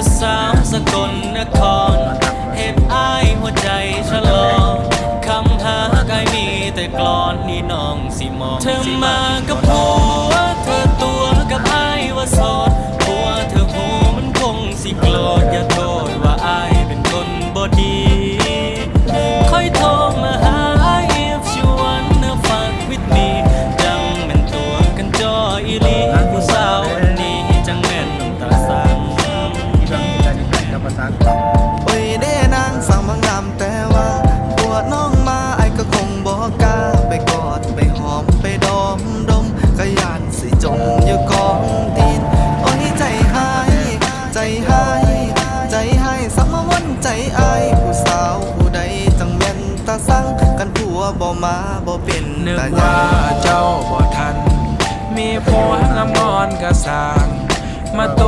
ผู้สาวสกลนครเหตุอายหัวใจฉลองคำหากายมีแต่กลอนนี่น้องสิมอง เธอมากับผัวเธอตัวกับอายว่าโสดผัวเธอหูมันคงสิโกรธอย่าโทษว่าอายเป็นคนบ่ดีค่อยโทรมาหา if you wanna fuck with me จังแม่นตัวกันจออีลีผู้สาว โอ้ยเด้นางสั่งมางามแต่ว่าปวดน้องมาไอ้ก็คงบอกกล้าไปกอดไปหอมไปดอมดมก็ยานสิจมอยู่กองตีนโอ้ยใจหายใจหายใจหายสัมวันใจอายผู้สาวผู้ใดจังแม่นตาสั่งกันผัวบ่มาบ่เป็นนึกตาว่าย่าเจ้าบ่ทัน มีผัวงามงอนกระสางมาตัว